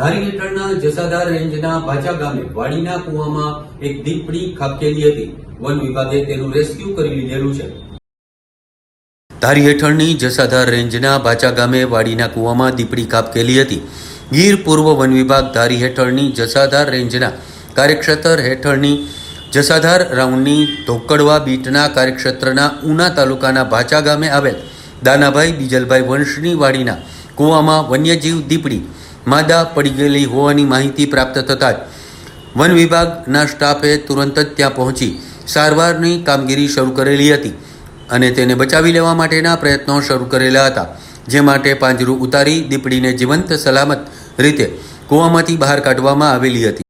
ધારી હેઠળના જસાદાર રેન્જના ભાચા ગામે વાડીના કુવામાં એક દીપડી ખાબકેલી હતી. વન વિભાગે તેનું રેસ્ક્યુ કરી લીધેલું છે. ધારી હેઠળની જસાધાર રેન્જના ભાચા ગામે વાડીના કુવામાં દીપડી ખાબકેલી હતી. ગીર પૂર્વ વન વિભાગ ધારી હેઠળની જસાધાર રેન્જના કાર્યક્ષેત્ર હેઠળની જસાધાર રાઉન્ડની ધોકડવા બીટના કાર્યક્ષેત્રના ઉના તાલુકાના ભાચા ગામે આવેલ દાનાભાઈ બીજલભાઈ વંશની વાડીના કુવામાં વન્યજીવ દીપડી માદા પડી ગયેલી હોવાની માહિતી પ્રાપ્ત થતાં જ વન વિભાગના સ્ટાફે તુરંત જ ત્યાં પહોંચી સારવારની કામગીરી શરૂ કરેલી હતી અને તેને બચાવી લેવા માટેના પ્રયત્નો શરૂ કરેલા હતા, જે માટે પાંજરું ઉતારી દીપડીને જીવંત સલામત રીતે કૂવામાંથી બહાર કાઢવામાં આવેલી હતી.